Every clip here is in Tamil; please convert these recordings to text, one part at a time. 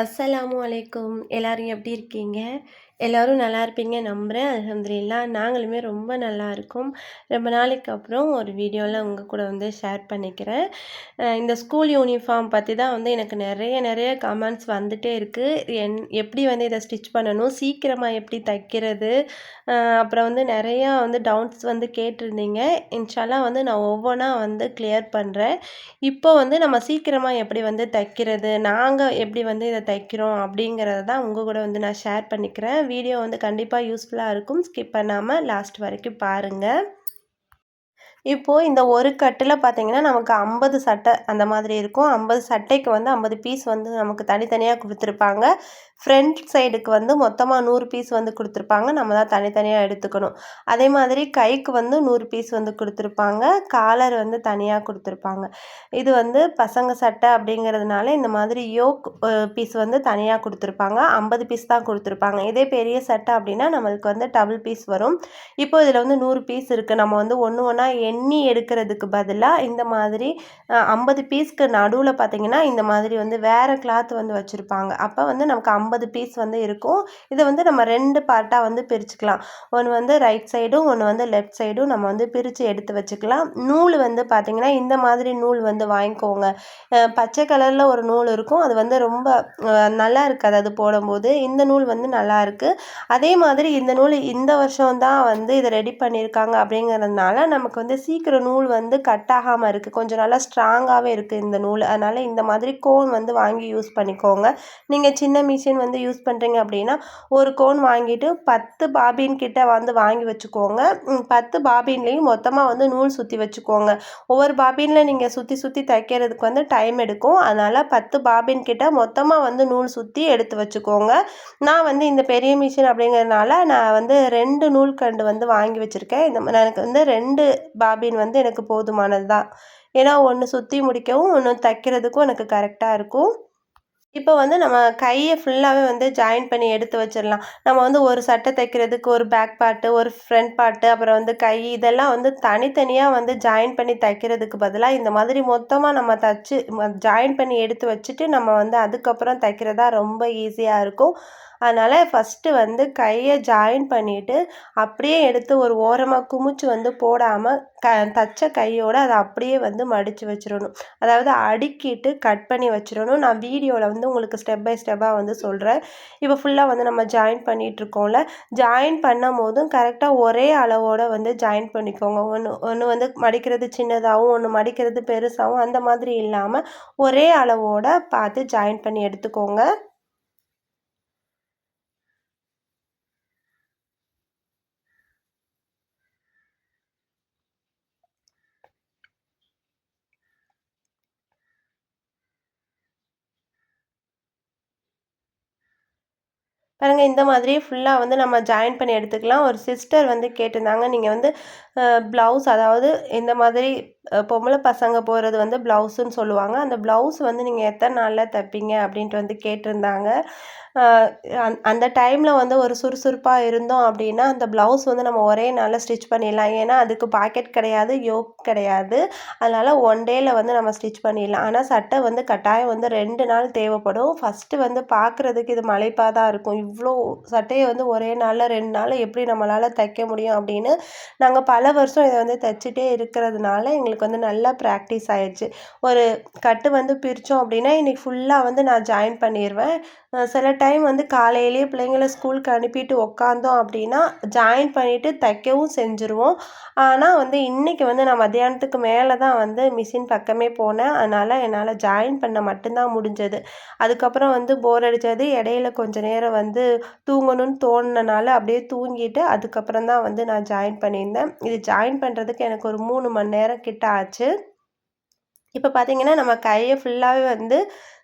அஸ்ஸலாமு அலைக்கும். எல்லாரும் எப்படி இருக்கீங்க? எல்லோரும் நல்லா இருப்பீங்க நம்புகிறேன் அலமதுல்லா நாங்களுமே ரொம்ப நல்லா இருக்கோம். ரொம்ப நாளைக்கு அப்புறம் ஒரு வீடியோவில் உங்கள் கூட வந்து ஷேர் பண்ணிக்கிறேன். இந்த ஸ்கூல் யூனிஃபார்ம் பற்றி தான் வந்து எனக்கு நிறைய நிறைய கமெண்ட்ஸ் வந்துகிட்டே இருக்குது என் எப்படி வந்து இதை ஸ்டிச் பண்ணணும்? சீக்கிரமாக எப்படி தைக்கிறது? அப்புறம் வந்து நிறையா வந்து டவுட்ஸ் வந்து கேட்டிருந்தீங்க. இன்ஷால்லாம் வந்து நான் ஒவ்வொன்றா வந்து கிளியர் பண்ணுறேன் இப்போ வந்து நம்ம சீக்கிரமாக எப்படி வந்து தைக்கிறது? நாங்கள் எப்படி வந்து இதை தைக்கிறோம் அப்படிங்கிறத தான் உங்கள் கூட வந்து நான் ஷேர் பண்ணிக்கிறேன். வீடியோ வந்து கண்டிப்பாக யூஸ்ஃபுல்லாக இருக்கும். ஸ்கிப் பண்ணாமல் லாஸ்ட் வரைக்கும் பாருங்கள் இப்போது இந்த ஒரு கட்டில் பார்த்திங்கன்னா நமக்கு ஐம்பது சட்டை அந்த மாதிரி இருக்கும். ஐம்பது சட்டைக்கு வந்து ஐம்பது பீஸ் வந்து நமக்கு தனித்தனியாக கொடுத்துருப்பாங்க. ஃப்ரண்ட் சைடுக்கு வந்து மொத்தமாக நூறு பீஸ் வந்து கொடுத்துருப்பாங்க. நம்ம தான் தனித்தனியாக எடுத்துக்கணும். அதே மாதிரி கைக்கு வந்து நூறு பீஸ் வந்து கொடுத்துருப்பாங்க. காலர் வந்து தனியாக கொடுத்துருப்பாங்க. இது வந்து பசங்க சட்டை அப்படிங்கிறதுனால இந்த மாதிரி யோக் பீஸ் வந்து தனியாக கொடுத்துருப்பாங்க. ஐம்பது பீஸ் தான் கொடுத்துருப்பாங்க. இதே பெரிய சட்டை அப்படின்னா நம்மளுக்கு வந்து டபுள் பீஸ் வரும். இப்போ இதில் வந்து நூறு பீஸ் இருக்குது நம்ம வந்து ஒன்று ஒன்றா எண்ணி எடுக்கிறதுக்கு பதிலாக இந்த மாதிரி ஐம்பது பீஸ்க்கு நடுவில் பார்த்திங்கன்னா இந்த மாதிரி வந்து வேறு கிளாத் வந்து வச்சுருப்பாங்க. அப்போ வந்து நமக்கு ஐம்பது பீஸ் வந்து இருக்கும். இதை வந்து நம்ம ரெண்டு பார்ட்டாக வந்து பிரிச்சுக்கலாம். ஒன்று வந்து ரைட் சைடும் ஒன்று வந்து லெஃப்ட் சைடும் நம்ம வந்து பிரித்து எடுத்து வச்சுக்கலாம். நூல் வந்து பார்த்திங்கன்னா இந்த மாதிரி நூல் வந்து வாங்கிக்கோங்க. பச்சை கலரில் ஒரு நூல் இருக்கும். அது வந்து ரொம்ப நல்லா இருக்காது அது போடும்போது. இந்த நூல் வந்து நல்லா இருக்குது அதே மாதிரி இந்த நூல் இந்த வருஷம் தான் வந்து இதை ரெடி பண்ணியிருக்காங்க அப்படிங்கிறதுனால நமக்கு வந்து சீக்கிரம் நூல் வந்து கட் ஆகாமல் இருக்குது கொஞ்சம் நல்லா ஸ்ட்ராங்காகவே இருக்குது இந்த நூல். அதனால் இந்த மாதிரி கோன் வந்து வாங்கி யூஸ் பண்ணிக்கோங்க. நீங்கள் சின்ன மிஷின் வந்து யூஸ் பண்ணுறீங்க அப்படின்னா ஒரு கோன் வாங்கிட்டு பத்து பாபின் கிட்ட வந்து வாங்கி வச்சுக்கோங்க. பத்து பாபின்லேயும் மொத்தமாக வந்து நூல் சுற்றி வச்சுக்கோங்க. ஒவ்வொரு பாபினில் நீங்கள் சுற்றி சுற்றி தைக்கிறதுக்கு வந்து டைம் எடுக்கும். அதனால் பத்து பாபின் கிட்ட மொத்தமாக வந்து நூல் சுற்றி எடுத்து வச்சுக்கோங்க. நான் வந்து இந்த பெரிய மிஷின் அப்படிங்கிறதுனால நான் வந்து ரெண்டு நூல் கண்டு வந்து வாங்கி வச்சுருக்கேன். இந்த எனக்கு வந்து ரெண்டு பாபின் வந்து எனக்கு போதுமானது தான் ஏன்னா ஒன்று சுற்றி முடிக்கவும் ஒன்று தைக்கிறதுக்கும் எனக்கு கரெக்டாக இருக்கும். இப்போ வந்து நம்ம கையை ஃபுல்லாகவே வந்து ஜாயின் பண்ணி எடுத்து வச்சிடலாம் நம்ம வந்து ஒரு சட்டை தைக்கிறதுக்கு ஒரு பேக் பார்ட்டு ஒரு ஃப்ரண்ட் பார்ட்டு அப்புறம் வந்து கை இதெல்லாம் வந்து தனித்தனியாக வந்து ஜாயின் பண்ணி தைக்கிறதுக்கு பதிலாக இந்த மாதிரி மொத்தமாக நம்ம தைச்சி ஜாயின் பண்ணி எடுத்து வச்சுட்டு நம்ம வந்து அதுக்கப்புறம் தைக்கிறதா ரொம்ப ஈஸியாக இருக்கும். அதனால் ஃபஸ்ட்டு வந்து கையை ஜாயின் பண்ணிவிட்டு அப்படியே எடுத்து ஒரு ஓரமாக குமிச்சு வந்து போடாமல் க தச்ச கையோடு அதை அப்படியே வந்து மடித்து வச்சிடணும் அதாவது அடுக்கிட்டு கட் பண்ணி வச்சிடணும் நான் வீடியோவில் வந்து உங்களுக்கு ஸ்டெப் பை ஸ்டெப்பாக வந்து சொல்கிறேன் இப்போ ஃபுல்லாக வந்து நம்ம ஜாயின் பண்ணிகிட்ருக்கோம்ல ஜாயின் பண்ணும் போதும் கரெக்டாக ஒரே அளவோடு வந்து ஜாயின் பண்ணிக்கோங்க. ஒன்று ஒன்று வந்து மடிக்கிறது சின்னதாகவும் ஒன்று மடிக்கிறது பெருசாகவும் அந்த மாதிரி இல்லாமல் ஒரே அளவோடு பார்த்து ஜாயின் பண்ணி எடுத்துக்கோங்க. பாருங்கள் இந்த மாதிரி ஃபுல்லாக வந்து நம்ம ஜாயின் பண்ணி எடுத்துக்கலாம். ஒரு சிஸ்டர் வந்து கேட்டிருந்தாங்க நீங்கள் வந்து ப்ளவுஸ் அதாவது இந்த மாதிரி பொம்பளை பசங்க போகிறது வந்து ப்ளவுஸுன்னு சொல்லுவாங்க. அந்த ப்ளவுஸ் வந்து நீங்கள் எத்தனை நாளில் தைப்பீங்க அப்படின்ட்டு வந்து கேட்டிருந்தாங்க. அந் அந்த டைமில் வந்து ஒரு சுறுசுறுப்பாக இருந்தோம் அப்படின்னா அந்த ப்ளவுஸ் வந்து நம்ம ஒரே நாளில் ஸ்டிச் பண்ணிடலாம். ஏன்னா அதுக்கு பாக்கெட் கிடையாது யோக் கிடையாது. அதனால் ஒன் டேயில் வந்து நம்ம ஸ்டிச் பண்ணிடலாம். ஆனால் சட்டை வந்து கட்டாயம் வந்து ரெண்டு நாள் தேவைப்படும். ஃபஸ்ட்டு வந்து பார்க்குறதுக்கு இது மலைப்பாக தான் இருக்கும். இவ்வளோ சட்டையை வந்து ஒரே நாளில் ரெண்டு நாள் எப்படி நம்மளால் தைக்க முடியும் அப்படின்னு நாங்கள் பல வருஷம் இதை வந்து தைச்சிட்டே இருக்கிறதுனால எங்களுக்கு வந்து நல்லா ப்ராக்டிஸ் ஆயிடுச்சு. ஒரு கட்டு வந்து பிரித்தோம் அப்படின்னா இன்றைக்கி ஃபுல்லாக வந்து நான் ஜாயின் பண்ணிடுவேன் சில டைம் வந்து காலையிலேயே பிள்ளைங்கள ஸ்கூலுக்கு அனுப்பிட்டு உக்காந்தோம் அப்படின்னா ஜாயின் பண்ணிவிட்டு தைக்கவும் செஞ்சுருவோம். ஆனால் வந்து இன்றைக்கி வந்து நான் மத்தியானத்துக்கு மேலே தான் வந்து மிஷின் பக்கமே போனேன். அதனால் என்னால் ஜாயின் பண்ண மட்டும்தான் முடிஞ்சது. அதுக்கப்புறம் வந்து போர் அடித்தது இடையில கொஞ்சம் நேரம் வந்து தூங்கணும்னு தோணுனால அப்படியே தூங்கிட்டு அதுக்கப்புறம் தான் வந்து நான் ஜாயின் பண்ணியிருந்தேன். இது ஜாயின் பண்ணுறதுக்கு எனக்கு ஒரு மூணு மணி நேரம் கிட்ட ஆச்சு. இப்போ பார்த்தீங்கன்னா நம்ம கையை ஃபுல்லாகவே வந்து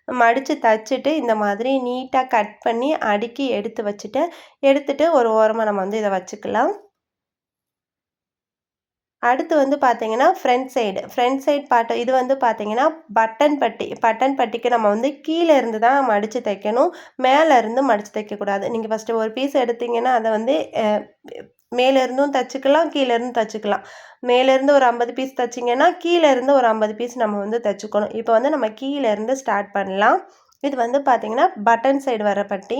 மடித்து தைச்சிட்டு இந்த மாதிரி நீட்டாக கட் பண்ணி அடுக்கி எடுத்து வச்சுட்டு எடுத்துகிட்டு ஒரு ஓரமாக நம்ம வந்து இதை வச்சுக்கலாம். அடுத்து வந்து பார்த்தீங்கன்னா ஃப்ரண்ட் சைடு ஃப்ரண்ட் சைடு பாட்டு இது வந்து பார்த்தீங்கன்னா பட்டன் பட்டி பட்டன் பட்டிக்கு நம்ம வந்து கீழே இருந்து தான் மடித்து தைக்கணும். மேலே இருந்து மடித்து தைக்கக்கூடாது. நீங்கள் ஃபஸ்ட்டு ஒரு பீஸ் எடுத்தீங்கன்னா அதை வந்து மேலேருந்தும் தைச்சிக்கலாம் கீழேருந்து தைச்சிக்கலாம். மேலேருந்து ஒரு ஐம்பது பீஸ் தைச்சிங்கன்னா கீழேருந்து ஒரு ஐம்பது பீஸ் நம்ம வந்து தைச்சிக்கணும். இப்போ வந்து நம்ம கீழேருந்து ஸ்டார்ட் பண்ணலாம். இது வந்து பார்த்திங்கன்னா பட்டன் சைடு வர பட்டி.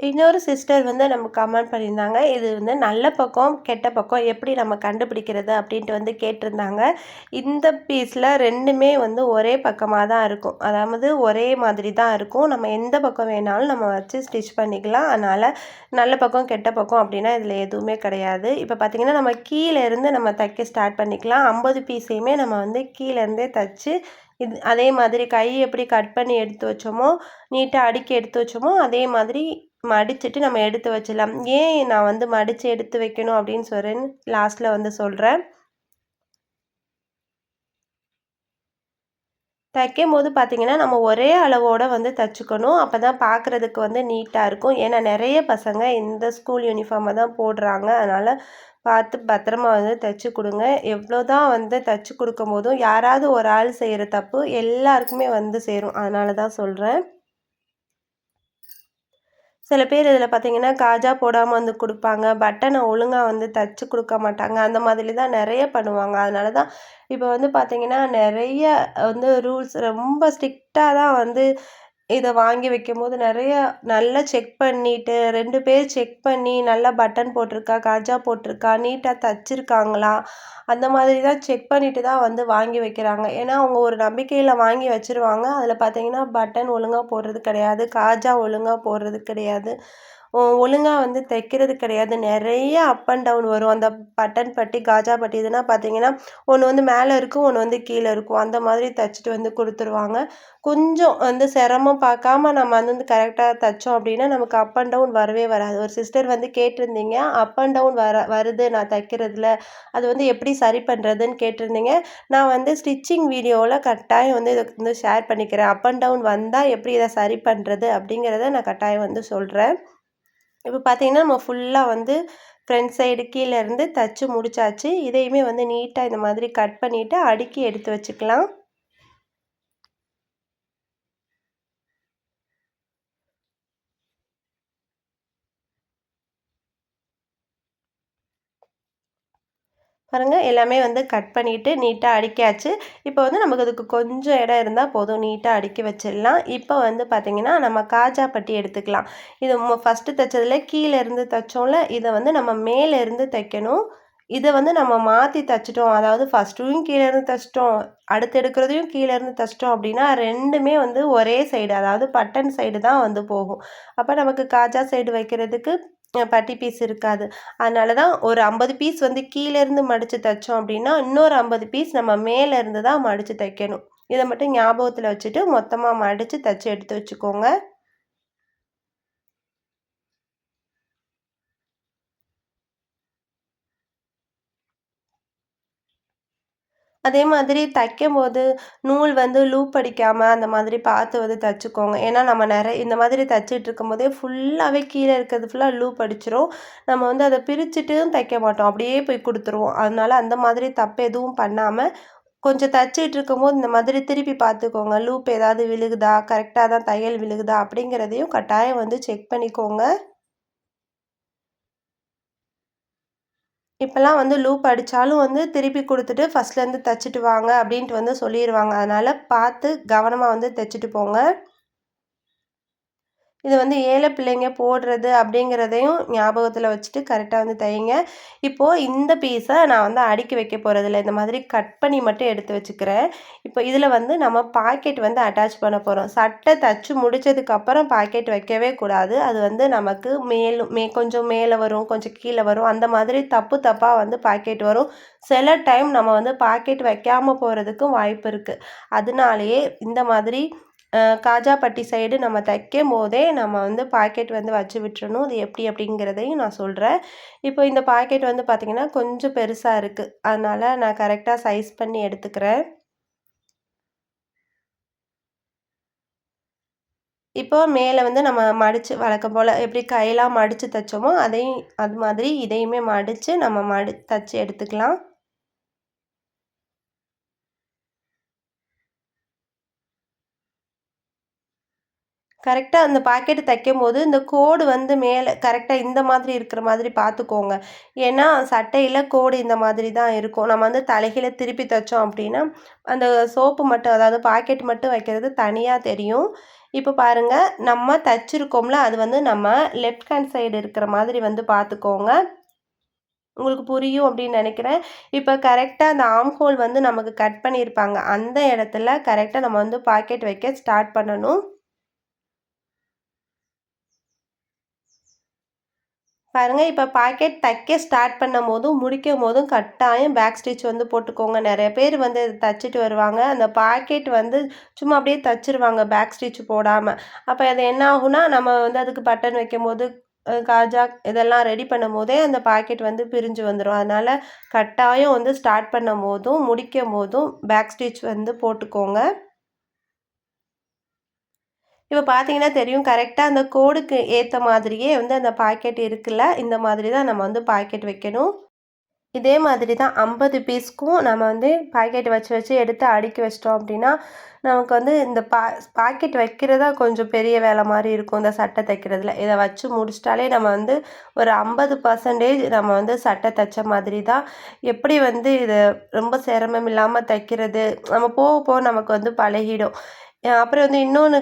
இன்னொரு சிஸ்டர் வந்து நம்ம கமெண்ட் பண்ணியிருந்தாங்க. இது வந்து நல்ல பக்கம் கெட்ட பக்கம் எப்படி நம்ம கண்டுபிடிக்கிறது அப்படின்ட்டு வந்து கேட்டிருந்தாங்க. இந்த பீஸில் ரெண்டுமே வந்து ஒரே பக்கமாக தான் இருக்கும். அதாவது ஒரே மாதிரி தான் இருக்கும். நம்ம எந்த பக்கம் வேணாலும் நம்ம வச்சு ஸ்டிச் பண்ணிக்கலாம். அதனால் நல்ல பக்கம் கெட்ட பக்கம் அப்படின்னா இதில் எதுவுமே கிடையாது. இப்போ பார்த்திங்கன்னா நம்ம கீழேருந்து நம்ம தைக்க ஸ்டார்ட் பண்ணிக்கலாம். ஐம்பது பீஸையுமே நம்ம வந்து கீழேருந்தே தைச்சி இது அதே மாதிரி கை எப்படி கட் பண்ணி எடுத்து வச்சோமோ நீட்டாக அடுக்கி எடுத்து வச்சோமோ அதே மாதிரி மடிச்சுட்டு நம்ம எடுத்து வச்சிடலாம். ஏன் நான் வந்து மடித்து எடுத்து வைக்கணும் அப்படின்னு சொல்கிறேன்னு லாஸ்ட்டில் வந்து சொல்கிறேன் தைக்கும் போது பார்த்திங்கன்னா நம்ம ஒரே அளவோடு வந்து தைச்சிக்கணும். அப்போ தான் பார்க்குறதுக்கு வந்து நீட்டாக இருக்கும். ஏன்னா நிறைய பசங்க இந்த ஸ்கூல் யூனிஃபார்மை தான் போடுறாங்க. அதனால் பார்த்து பத்திரமா வந்து தைச்சி கொடுங்க. எவ்வளோ தான் வந்து தைச்சி கொடுக்கும் போதும் யாராவது ஒரு ஆள் செய்கிற தப்பு எல்லாருக்குமே வந்து சேரும். அதனால தான் சொல்கிறேன் சில பேர் இதில் பார்த்தீங்கன்னா காஜா போடாமல் வந்து கொடுப்பாங்க பட்டனை ஒழுங்காக வந்து தைச்சி கொடுக்க மாட்டாங்க. அந்த மாதிரி தான் நிறைய பண்ணுவாங்க. அதனால தான் இப்போ வந்து பார்த்திங்கன்னா நிறைய வந்து ரூல்ஸ் ரொம்ப ஸ்ட்ரிக்டாக தான் வந்து இதை வாங்கி வைக்கும்போது நிறைய நல்லா செக் பண்ணிவிட்டு ரெண்டு பேர் செக் பண்ணி நல்லா பட்டன் போட்டிருக்கா காஜா போட்டிருக்கா நீட்டாக தைச்சிருக்காங்களா அந்த மாதிரி தான் செக் பண்ணிவிட்டு தான் வந்து வாங்கி வைக்கிறாங்க. ஏன்னா அவங்க ஒரு நம்பிக்கையில் வாங்கி வச்சுருவாங்க. அதில் பார்த்தீங்கன்னா பட்டன் ஒழுங்காக போடுறது கிடையாது காஜா ஒழுங்காக போடுறது கிடையாது. ஒழுங்காக வந்து தைக்கிறது கிடையாது. நிறைய அப் அண்ட் டவுன் வரும். அந்த பட்டன் பட்டி காஜா பட்டி இதுனா பார்த்தீங்கன்னா ஒன்று வந்து மேலே இருக்கும் ஒன்று வந்து கீழே இருக்கும். அந்த மாதிரி தைச்சிட்டு வந்து கொடுத்துருவாங்க. கொஞ்சம் வந்து சிரமம் பார்க்காம நம்ம வந்து கரெக்டாக தைச்சோம் அப்படின்னா நமக்கு அப் அண்ட் டவுன் வரவே வராது. ஒரு சிஸ்டர் வந்து கேட்டிருந்தீங்க அப் அண்ட் டவுன் வர வருது நான் தைக்கிறதுல. அது வந்து எப்படி சரி பண்ணுறதுன்னு கேட்டிருந்தீங்க. நான் வந்து ஸ்டிச்சிங் வீடியோவில் கட்டாயம் வந்து இதை வந்து ஷேர் பண்ணிக்கிறேன். அப் அண்ட் டவுன் வந்தால் எப்படி இதை சரி பண்ணுறது அப்படிங்கிறத நான் கட்டாயம் வந்து சொல்கிறேன் இப்போ பார்த்தீங்கன்னா நம்ம ஃபுல்லாக வந்து ஃப்ரண்ட் சைடு கீழே இருந்து தைச்சி முடிச்சாச்சு. இதையுமே வந்து நீட்டாக இந்த மாதிரி கட் பண்ணிவிட்டு அடுக்கி எடுத்து வச்சுக்கலாம். பாருங்கள் எல்லாமே வந்து கட் பண்ணிவிட்டு நீட்டாக அடிக்காச்சு இப்போ வந்து நமக்கு அதுக்கு கொஞ்சம் இடம் இருந்தால் போதும் நீட்டாக அடுக்கி வச்சிடலாம். இப்போ வந்து பார்த்திங்கன்னா நம்ம காஜா பட்டி எடுத்துக்கலாம். இது ஃபஸ்ட்டு தைச்சதில் கீழே இருந்து தைச்சோம்ல இதை வந்து நம்ம மேலே இருந்து தைக்கணும். இதை வந்து நம்ம மாற்றி தைச்சிட்டோம். அதாவது ஃபஸ்ட்டும் கீழே இருந்து தைச்சிட்டோம். அடுத்து எடுக்கிறதையும் கீழே இருந்து தைச்சிட்டோம் அப்படின்னா ரெண்டுமே வந்து ஒரே சைடு அதாவது பட்டன் சைடு தான் வந்து போகும். அப்போ நமக்கு காஜா சைடு வைக்கிறதுக்கு பட்டி பீஸ் இருக்காது. அதனால தான் ஒரு ஐம்பது பீஸ் வந்து கீழேருந்து மடித்து தைச்சோம் அப்படின்னா இன்னொரு ஐம்பது பீஸ் நம்ம மேலேருந்து தான் மடித்து தைக்கணும். இதை மட்டும் ஞாபகத்தில் வச்சுட்டு மொத்தமாக மடித்து தைச்சி எடுத்து வச்சுக்கோங்க. அதே மாதிரி தைக்கும்போது நூல் வந்து லூப் அடிக்காமல் அந்த மாதிரி பார்த்து வந்து தைச்சிக்கோங்க. ஏன்னா நம்ம நிறைய இந்த மாதிரி தைச்சிட்டு இருக்கும்போதே ஃபுல்லாகவே கீழே இருக்கிறது ஃபுல்லாக லூப் அடிச்சிரும். நம்ம வந்து அதை பிரிச்சுட்டும் தைக்க மாட்டோம். அப்படியே போய் கொடுத்துருவோம். அதனால அந்த மாதிரி தப்பு எதுவும் பண்ணாமல் கொஞ்சம் தைச்சிட்டு இருக்கும்போது இந்த மாதிரி திருப்பி பார்த்துக்கோங்க. லூப் ஏதாவது விழுகுதா? கரெக்டாக தான் தையல் விழுகுதா? அப்படிங்கிறதையும் கட்டாயம் வந்து செக் பண்ணிக்கோங்க. இப்போல்லாம் வந்து லூப் அடித்தாலும் வந்து திருப்பி கொடுத்துட்டு ஃபஸ்ட்லேருந்து தைச்சிட்டு வாங்க அப்படின்ட்டு வந்து சொல்லிடுவாங்க அதனால் பார்த்து கவனமாக வந்து தைச்சிட்டு போங்க. இது வந்து ஏழை பிள்ளைங்க போடுறது அப்படிங்கிறதையும் ஞாபகத்தில் வச்சுட்டு கரெக்டாக வந்து தையுங்க இப்போது இந்த பீஸை நான் வந்து அடுக்கி வைக்க போகிறதில்ல இந்த மாதிரி கட் பண்ணி மட்டும் எடுத்து வச்சுக்கிறேன். இப்போ இதில் வந்து நம்ம பாக்கெட் வந்து அட்டாச் பண்ண போகிறோம் சட்டை தச்சு முடித்ததுக்கப்புறம் பாக்கெட் வைக்கவே கூடாது. அது வந்து நமக்கு மேலும் மே கொஞ்சம் மேலே வரும் கொஞ்சம் கீழே வரும். அந்த மாதிரி தப்பு தப்பாக வந்து பாக்கெட் வரும். சில டைம் நம்ம வந்து பாக்கெட் வைக்காமல் போகிறதுக்கும் வாய்ப்பு இருக்குது அதனாலேயே இந்த மாதிரி காஜாப்பட்டி சைடு நம்ம தைக்கும் போதே நம்ம வந்து பாக்கெட் வந்து வச்சு விட்டுறணும். அது எப்படி அப்படிங்கிறதையும் நான் சொல்கிறேன் இப்போ இந்த பாக்கெட் வந்து பார்த்திங்கன்னா கொஞ்சம் பெருசாக இருக்குது அதனால் நான் கரெக்டாக சைஸ் பண்ணி எடுத்துக்கிறேன். இப்போ மேலே வந்து நம்ம மடித்து வழக்கம் போல் எப்படி கையெல்லாம் மடித்து தைச்சோமோ அதையும் அது மாதிரி இதையுமே மடித்து நம்ம மடி தைச்சி எடுத்துக்கலாம். கரெக்டாக அந்த பாக்கெட்டு தைக்கும்போது இந்த கோடு வந்து மேலே கரெக்டாக இந்த மாதிரி இருக்கிற மாதிரி பார்த்துக்கோங்க ஏன்னா சட்டையில் கோடு இந்த மாதிரி தான் இருக்கும். நம்ம வந்து தலைகீழ திருப்பி தைச்சோம் அப்படின்னா அந்த சோப்பு மட்டும் அதாவது பாக்கெட் மட்டும் வைக்கிறது தனியாக தெரியும். இப்போ பாருங்கள் நம்ம தைச்சிருக்கோம்ல அது வந்து நம்ம லெஃப்ட் ஹேண்ட் சைடு இருக்கிற மாதிரி வந்து பார்த்துக்கோங்க உங்களுக்கு புரியும் அப்படின்னு நினைக்கிறேன். இப்போ கரெக்டாக அந்த ஆம் ஹோல் வந்து நமக்கு கட் பண்ணியிருப்பாங்க. அந்த இடத்துல கரெக்டாக நம்ம வந்து பாக்கெட் வைக்க ஸ்டார்ட் பண்ணணும். பாருங்கள் இப்போ பாக்கெட் தைக்க ஸ்டார்ட் பண்ணும் போதும் முடிக்கும் போதும் கட்டாயம் பேக் ஸ்டிச் வந்து போட்டுக்கோங்க. நிறைய பேர் வந்து தைச்சிட்டு வருவாங்க. அந்த பாக்கெட் வந்து சும்மா அப்படியே தைச்சிருவாங்க பேக் ஸ்டிச் போடாமல் அப்போ அது என்ன ஆகுனா நம்ம வந்து அதுக்கு பட்டன் வைக்கும் போது காஜா இதெல்லாம் ரெடி பண்ணும் போதே அந்த பாக்கெட் வந்து பிரிஞ்சு வந்துடும் அதனால் கட்டாயம் வந்து ஸ்டார்ட் பண்ணும் போதும் முடிக்கும் போதும் பேக் ஸ்டிச் வந்து போட்டுக்கோங்க. இப்போ பார்த்தீங்கன்னா தெரியும் கரெக்டாக அந்த கோடுக்கு ஏற்ற மாதிரியே வந்து அந்த பாக்கெட் இருக்குல்ல இந்த மாதிரி தான் நம்ம வந்து பாக்கெட் வைக்கணும். இதே மாதிரி தான் ஐம்பது பீஸ்க்கும் நம்ம வந்து பாக்கெட் வச்சு வச்சு எடுத்து அடுக்கி வச்சிட்டோம் அப்படின்னா நமக்கு வந்து இந்த பா பாக்கெட் வைக்கிறதா கொஞ்சம் பெரிய வேலை மாதிரி இருக்கும் இந்த சட்டை தைக்கிறதுல. இதை வச்சு முடிச்சிட்டாலே நம்ம வந்து ஒரு ஐம்பது பர்சன்டேஜ் நம்ம வந்து சட்டை தைச்ச மாதிரி தான் எப்படி வந்து இதை ரொம்ப சிரமம் இல்லாமல் தைக்கிறது நம்ம போக போக நமக்கு வந்து பழகிடும். அப்புறம் வந்து இன்னொன்று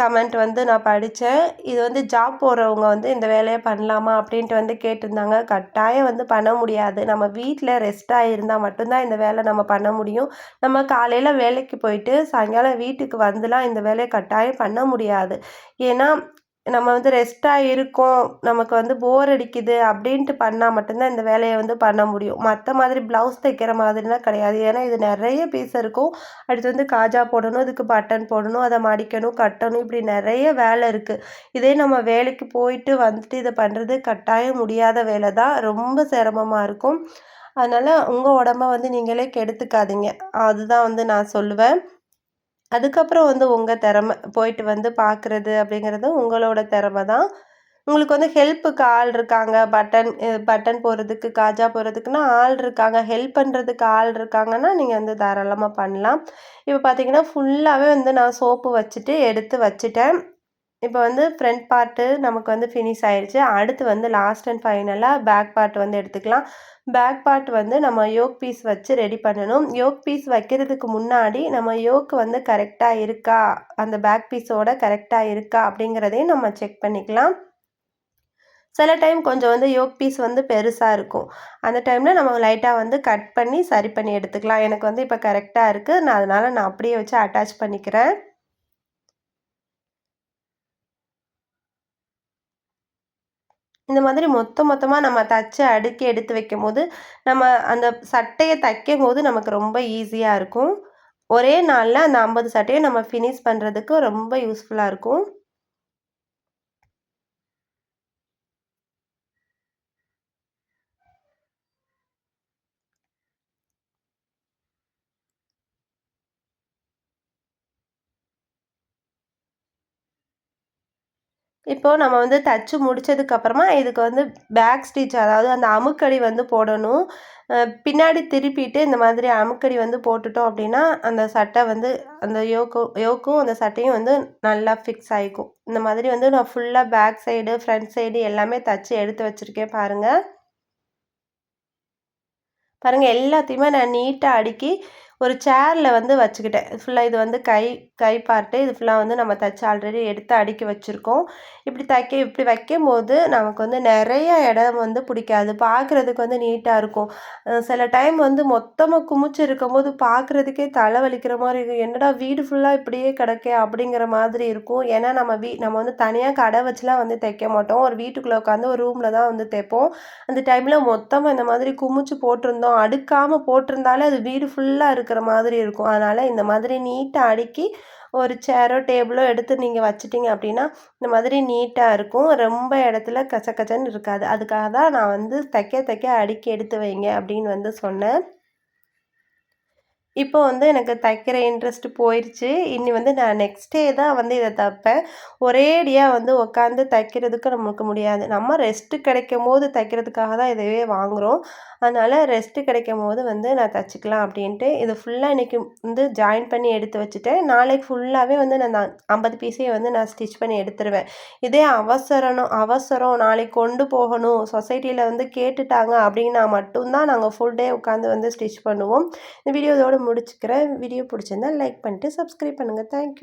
கமெண்ட் வந்து நான் படித்தேன் இது வந்து ஜாப் போகிறவங்க வந்து இந்த வேலையை பண்ணலாமா அப்படின்ட்டு வந்து கேட்டிருந்தாங்க. கட்டாயம் வந்து பண்ண முடியாது. நம்ம வீட்டில் ரெஸ்ட்டாக இருந்தால் மட்டும்தான் இந்த வேலை நம்ம பண்ண முடியும். நம்ம காலையில் வேலைக்கு போயிட்டு சாயங்காலம் வீட்டுக்கு வந்துலாம் இந்த வேலையை கட்டாயம் பண்ண முடியாது. ஏன்னா நம்ம வந்து ரெஸ்ட்டாக இருக்கோம். நமக்கு வந்து போர் அடிக்குது அப்படின்ட்டு பண்ணால் மட்டும்தான் இந்த வேலையை வந்து பண்ண முடியும். மற்ற மாதிரி ப்ளவுஸ் தைக்கிற மாதிரிலாம் கிடையாது. ஏன்னா இது நிறைய பீஸ் இருக்கும். அடுத்து வந்து காஜா போடணும் இதுக்கு பட்டன் போடணும் அதை மடிக்கணும் கட்டணும். இப்படி நிறைய வேலை இருக்குது இதே நம்ம வேலைக்கு போயிட்டு வந்துட்டு இதை பண்ணுறது கட்டாயம் முடியாத வேலை தான். ரொம்ப சிரமமாக இருக்கும். அதனால் உங்கள் உடம்ப வந்து நீங்களே கெடுத்துக்காதீங்க. அதுதான் வந்து நான் சொல்லுவேன். அதுக்கப்புறம் வந்து உங்கள் திறமை போயிட்டு வந்து பார்க்குறது அப்படிங்கிறது உங்களோட திறமை தான். உங்களுக்கு வந்து ஹெல்ப்புக்கு ஆள் இருக்காங்க. பட்டன் பட்டன் போடுறதுக்கு காஜா போடுறதுக்குன்னா ஆள் இருக்காங்க. ஹெல்ப் பண்ணுறதுக்கு ஆள் இருக்காங்கன்னா நீங்கள் வந்து தாராளமாக பண்ணலாம். இப்போ பார்த்தீங்கன்னா ஃபுல்லாகவே வந்து நான் சோப்பு வச்சுட்டு எடுத்து வச்சுட்டேன். இப்போ வந்து ஃப்ரண்ட் பார்ட்டு நமக்கு வந்து ஃபினிஷ் ஆயிடுச்சு அடுத்து வந்து லாஸ்ட் அண்ட் ஃபைனலாக பேக் பார்ட் வந்து எடுத்துக்கலாம். பேக் பார்ட் வந்து நம்ம யோக் பீஸ் வச்சு ரெடி பண்ணணும். யோக் பீஸ் வைக்கிறதுக்கு முன்னாடி நம்ம யோக் வந்து கரெக்டாக இருக்கா? அந்த பேக் பீஸோட கரெக்டாக இருக்கா? அப்படிங்கிறதையும் நம்ம செக் பண்ணிக்கலாம். சில டைம் கொஞ்சம் வந்து யோக் பீஸ் வந்து பெருசாக இருக்கும். அந்த டைமில் நம்ம லைட்டாக வந்து கட் பண்ணி சரி பண்ணி எடுத்துக்கலாம். எனக்கு வந்து இப்போ கரெக்டாக இருக்குது நான் அதனால் நான் அப்படியே வச்சு அட்டாச் பண்ணிக்கிறேன். இந்த மாதிரி மொத்த மொத்தமாக நம்ம தச்சு அடுக்கி எடுத்து வைக்கும்போது நம்ம அந்த சட்டையை தைக்கும் போது நமக்கு ரொம்ப ஈஸியாக இருக்கும். ஒரே நாளில் அந்த ஐம்பது சட்டையை நம்ம ஃபினிஷ் பண்ணுறதுக்கு ரொம்ப யூஸ்ஃபுல்லாக இருக்கும். இப்போது நம்ம வந்து தச்சு முடித்ததுக்கப்புறமா இதுக்கு வந்து பேக் ஸ்டிச் அதாவது அந்த அமுக்கடி வந்து போடணும். பின்னாடி திருப்பிட்டு இந்த மாதிரி அமுக்கடி வந்து போட்டுட்டோம் அப்படின்னா அந்த சட்டை வந்து அந்த யோக்கும் யோக்கும் அந்த சட்டையும் வந்து நல்லா ஃபிக்ஸ் ஆகிக்கும் இந்த மாதிரி வந்து நான் ஃபுல்லாக பேக் சைடு ஃப்ரண்ட் சைடு எல்லாமே தச்சு எடுத்து வச்சுருக்கேன் பாருங்கள் பாருங்கள் எல்லாத்தையுமே நான் நீட்டாக அடுக்கி ஒரு சேரில் வந்து வச்சுக்கிட்டேன். ஃபுல்லாக இது வந்து கை கை பார்ட்டு இது ஃபுல்லாக வந்து நம்ம தைச்சி ஆல்ரெடி எடுத்து அடுக்கி வச்சுருக்கோம். இப்படி தைக்க இப்படி வைக்கும் போது நமக்கு வந்து நிறைய இடம் வந்து பிடிக்காது. பார்க்குறதுக்கு வந்து நீட்டாக இருக்கும். சில டைம் வந்து மொத்தமாக குமிச்சு இருக்கும்போது பார்க்குறதுக்கே தலை வலிக்கிற மாதிரி இருக்கும். என்னடா வீடு ஃபுல்லாக இப்படியே கிடக்கே அப்படிங்கிற மாதிரி இருக்கும். ஏன்னா நம்ம வீ நம்ம வந்து தனியாக கடை வச்சுலாம் வந்து தைக்க மாட்டோம். ஒரு வீட்டுக்குள்ளே உட்காந்து ஒரு ரூமில் தான் வந்து தைப்போம். அந்த டைமில் மொத்தமாக இந்த மாதிரி குமிச்சு போட்டிருந்தோம். அடுக்காமல் போட்டிருந்தாலே அது வீடு ஃபுல்லாக இருக்கிற மாதிரி இருக்கும். அதனால் இந்த மாதிரி நீட்டாக அடுக்கி ஒரு சேரோ டேபிளோ எடுத்து நீங்கள் வச்சிட்டிங்க அப்படின்னா இந்த மாதிரி நீட்டாக இருக்கும். ரொம்ப இடத்துல கச்சக்கச்சன்னு இருக்காது. அதுக்காக தான் நான் வந்து தைக்க தைக்க அடுக்கி எடுத்து வைங்க அப்படின்னு வந்து சொன்னேன். இப்போ வந்து எனக்கு தைக்கிற இன்ட்ரெஸ்ட் போயிடுச்சு இனி வந்து நான் நெக்ஸ்ட் டே தான் வந்து இதை தைப்பேன். ஒரேடியாக வந்து உட்காந்து தைக்கிறதுக்கு நமக்கு முடியாது. நம்ம ரெஸ்ட்டு கிடைக்கும் போது தைக்கிறதுக்காக தான் இதையே வாங்குகிறோம் அதனால் ரெஸ்ட்டு கிடைக்கும் போது வந்து நான் தைச்சிக்கலாம் அப்படின்ட்டு. இது ஃபுல்லாக இன்றைக்கி வந்து ஜாயின் பண்ணி எடுத்து வச்சுட்டேன். நாளைக்கு ஃபுல்லாகவே வந்து நான் ஐம்பது பீஸையும் வந்து நான் ஸ்டிச் பண்ணி எடுத்துருவேன். இதே அவசரம் அவசரம் நாளைக்கு கொண்டு போகணும் சொசைட்டியில் வந்து கேட்டுட்டாங்க அப்படின்னா மட்டும்தான் நாங்கள் ஃபுல் டே உட்காந்து வந்து ஸ்டிச் பண்ணுவோம். இந்த வீடியோ இதோட முடிச்சுக்கிறேன். வீடியோ பிடிச்சிருந்தா லைக் பண்ணிட்டு சப்ஸ்கிரைப் பண்ணுங்கள் தேங்க்யூ